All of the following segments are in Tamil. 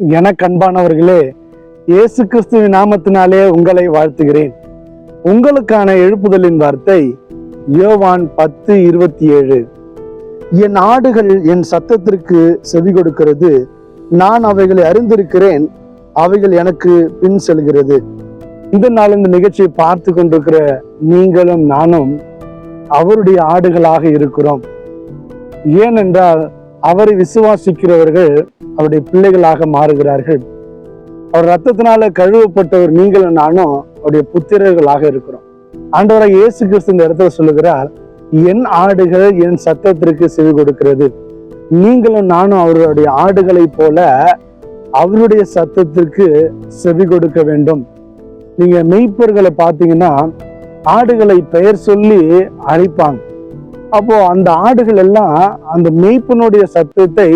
எனக்கு அன்பானவர்களே இயேசு கிறிஸ்துவின் நாமத்தினாலே உங்களை வாழ்த்துகிறேன். உங்களுக்கான எழுப்புதலின் வார்த்தை யோவான் பத்து இருபத்தி ஏழு. என் ஆடுகள் என் சத்தத்திற்கு செவி கொடுக்கிறது நான் அவைகளை அறிந்திருக்கிறேன் அவைகள் எனக்கு பின் செல்கிறது. இந்த நாள் இந்த நிகழ்ச்சியை பார்த்து கொண்டிருக்கிற நீங்களும் நானும் அவருடைய ஆடுகளாக இருக்கிறோம். ஏனென்றால் அவரை விசுவாசிக்கிறவர்கள் அவருடைய பிள்ளைகளாக மாறுகிறார்கள். அவர் ரத்தத்தினால கழுவப்பட்டவர் நீங்களும் நானும் அவருடைய புத்திரர்களாக இருக்கிறோம். ஆண்டவராக இயேசு கிறிஸ்து இந்த இடத்துல சொல்லுகிறார் என் ஆடுகள் என் சத்தத்திற்கு செவி கொடுக்கிறது. நீங்களும் நானும் அவருடைய ஆடுகளைப் போல அவருடைய சத்தத்திற்கு செவி கொடுக்க வேண்டும். நீங்க மெய்ப்பர்களை பார்த்தீங்கன்னா ஆடுகளை பெயர் சொல்லி அழைப்பாங்க. அப்போ அந்த ஆடுகள் எல்லாம் அந்த மெய்ப்பனுடைய சத்தத்தை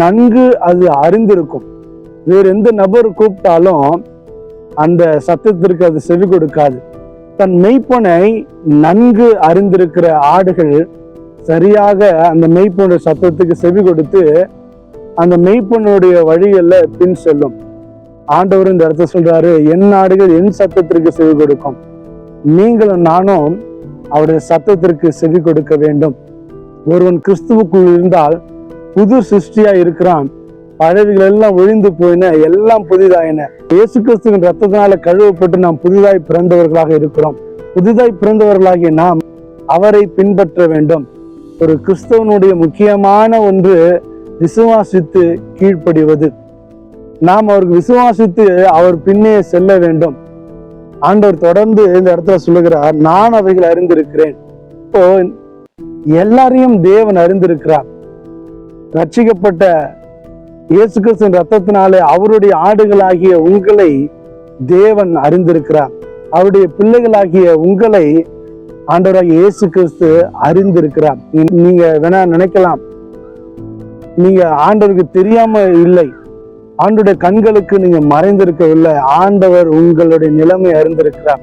நன்கு அது அறிந்திருக்கும். வேற எந்த நபர் கூப்பிட்டாலும் அந்த சத்தத்திற்கு அது செவி கொடுக்காது. தன் மெய்ப்பனை நன்கு அறிந்திருக்கிற ஆடுகள் சரியாக அந்த மெய்ப்பனுடைய சத்தத்துக்கு செவி கொடுத்து அந்த மெய்ப்பனுடைய வழிகளில் பின் செல்லும். ஆண்டவர் இந்த இடத்த சொல்றாரு என் ஆடுகள் என் சத்தத்திற்கு செவி கொடுக்கும். நீங்களும் நானும் அவருடைய சத்தத்திற்கு செவி கொடுக்க வேண்டும். ஒருவன் கிறிஸ்துவுக்குள் இருந்தால் புது சிருஷ்டியா இருக்கிறான். பழவிகள் எல்லாம் ஒழிந்து போயின எல்லாம் புதிதாயின. இயேசு கிறிஸ்துவின் ரத்தத்தினால கழுவப்பட்டு நாம் புதிதாய் பிறந்தவர்களாக இருக்கிறோம். புதிதாய் பிறந்தவர்களாகிய நாம் அவரை பின்பற்ற வேண்டும். ஒரு கிறிஸ்தவனுடைய முக்கியமான ஒன்று விசுவாசித்து கீழ்ப்படிவது. நாம் அவருக்கு விசுவாசித்து அவர் பின்னே செல்ல வேண்டும். ஆண்டவர் தொடர்ந்து இந்த இடத்துல சொல்லுகிறார் நான் அவைகளை அறிந்திருக்கிறேன். இப்போ எல்லாரையும் தேவன் அறிந்திருக்கிறார். ரட்சிக்கப்பட்ட இயேசு கிறிஸ்தன் ரத்தத்தினாலே அவருடைய ஆடுகளாகிய உங்களை தேவன் அறிந்திருக்கிறார். அவருடைய பிள்ளைகளாகிய உங்களை ஆண்டவராக இயேசு கிறிஸ்து அறிந்திருக்கிறார். நீங்க வேணா நினைக்கலாம். நீங்க ஆண்டவருக்கு தெரியாம இல்லை. ஆண்டுடைய கண்களுக்கு நீங்க மறைந்திருக்கவில்லை. ஆண்டவர் உங்களுடைய நிலைமை அறிந்திருக்கிறார்.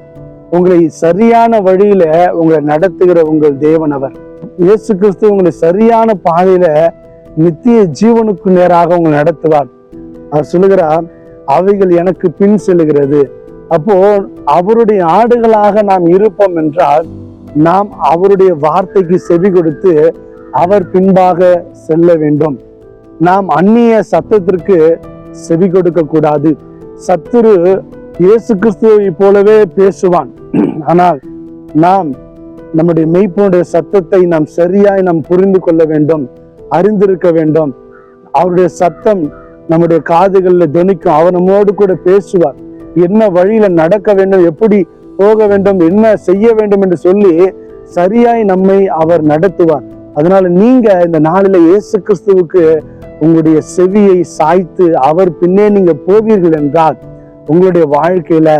உங்களை சரியான வழியில உங்களை நடத்துகிற உங்கள் தேவன் அவர். இயேசு கிறிஸ்து உங்களை சரியான பாதையில நித்திய ஜீவனுக்கு நேராக உங்களை நடத்துவார். அவர் சொல்லுகிறார் அவைகள் எனக்கு பின் செல்கிறது அப்போ அவருடைய ஆடுகளாக நாம் இருப்போம் என்றால் நாம் அவருடைய வார்த்தைக்கு செவி கொடுத்து அவர் பின்பாக செல்ல வேண்டும். நாம் அந்நிய சத்தத்திற்கு செவி கொடுக்க கூடாது. சத்துரு இயேசு கிறிஸ்துவை போலவே பேசுவான். ஆனால் நாம் நம்முடைய மெய்ப்பனுடைய சத்தத்தை நாம் சரியாய் நாம் புரிந்து கொள்ள வேண்டும் அறிந்திருக்க வேண்டும். அவருடைய சத்தம் நம்முடைய காதுகளில் துணிக்கும். அவர் நம்மோடு கூட பேசுவார். என்ன வழியில நடக்க வேண்டும் எப்படி போக வேண்டும் என்ன செய்ய வேண்டும் என்று சொல்லி சரியாய் நம்மை அவர் நடத்துவார். அதனால நீங்க இந்த நாளில இயேசு கிறிஸ்துவுக்கு உங்களுடைய செவியை சாய்த்து அவர் பின்னே நீங்க போவீர்கள் என்றால் உங்களுடைய வாழ்க்கையில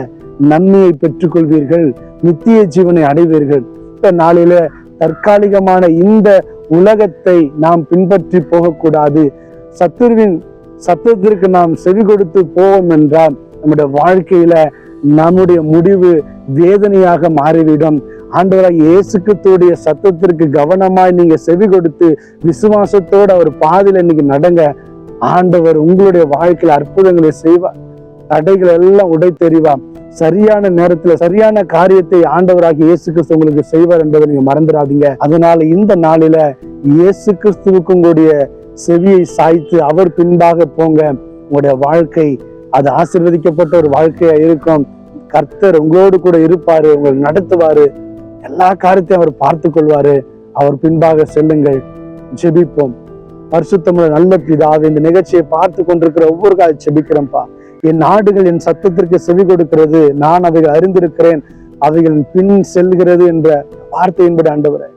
நன்மையை பெற்றுக்கொள்வீர்கள் நித்திய ஜீவனை அடைவீர்கள். இந்த நாளில தற்காலிகமான இந்த உலகத்தை நாம் பின்பற்றி போகக்கூடாது. சத்துருவின் சத்தத்திற்கு நாம் செவி கொடுத்து போவோம் என்றால் நம்முடைய வாழ்க்கையில நம்முடைய முடிவு வேதனையாக மாறிவிடும். ஆண்டவராக இயேசு சத்தத்திற்கு கவனமாய் நீங்க செவி கொடுத்து விசுவாசத்தோடு அவர் பாதையில் இன்னைக்கு நடங்க. ஆண்டவர் உங்களுடைய வாழ்க்கையில் அற்புதங்களை செய்வார். தடைகள் எல்லாம் உடைத்தெறிவார். சரியான நேரத்துல சரியான காரியத்தை ஆண்டவராக இயேசு கிறிஸ்து உங்களுக்கு செய்வார் என்பதை நீங்க மறந்துடாதீங்க. அதனால இந்த நாளில இயேசு கிறிஸ்துவுக்கு உங்களுடைய செவியை சாய்த்து அவர் பின்பாக போங்க. உங்களுடைய வாழ்க்கை அது ஆசிர்வதிக்கப்பட்ட ஒரு வாழ்க்கையா இருக்கும். கர்த்தர் உங்களோடு கூட இருப்பாரு உங்களை நடத்துவாரு. எல்லா காரியத்தையும் அவர் பார்த்து கொள்வாரு. அவர் பின்பாக செல்லுங்கள். ஜெபிப்போம். பரிசுத்தமுள்ள நல்ல பிதாவை இந்த நிகழ்ச்சியை பார்த்து கொண்டிருக்கிற ஒவ்வொரு காலம் செபிக்கிறேன்ப்பா என் நாடுகள் என் சத்தத்திற்கு செவி கொடுக்கிறது. நான் அவைகள் அறிந்திருக்கிறேன். அவைகள் பின் செல்கிறது என்ற வார்த்தையின்படி ஆண்டவரே.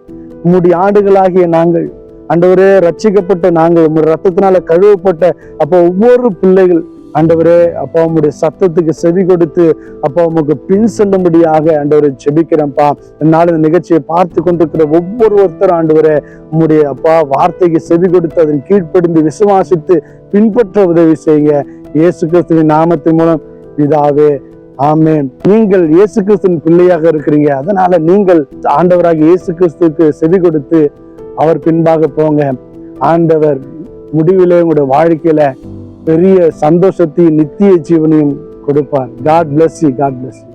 உம்முடைய ஆண்டுகளாகிய நாங்கள் ஆண்டவரே ரட்சிக்கப்பட்ட நாங்கள் உம்முடைய ரத்தத்தினால கழுவப்பட்ட அப்போ ஒவ்வொரு பிள்ளைகள் ஆண்டவரே அப்பா உம்முடைய சத்தத்துக்கு செவி கொடுத்து அப்பா உமக்கு பின் செல்லும்படியாக ஆண்டவரை செபிக்கிறேன்ப்பா என்னால் இந்த நிகழ்ச்சியை பார்த்து கொண்டிருக்கிற ஒருத்தர் ஆண்டவரே உம்முடைய அப்பா வார்த்தைக்கு செவி கொடுத்து அதன் கீழ்ப்படிந்து விசுவாசித்து பின்பற்ற உதவி செய்யுங்க. இயேசு கிறிஸ்துவின் நாமத்தின் மூலம் இதாவே ஆமென். நீங்கள் இயேசு கிறிஸ்துவின் பிள்ளையாக இருக்கிறீங்க. அதனால நீங்கள் ஆண்டவராக இயேசு கிறிஸ்துவுக்கு செவி கொடுத்து அவர் பின்பாக போங்க. ஆண்டவர் முடிவிலே உங்களுடைய வாழ்க்கையில பெரிய சந்தோஷத்தையும் நித்திய ஜீவனையும் கொடுப்பார். God bless you God bless you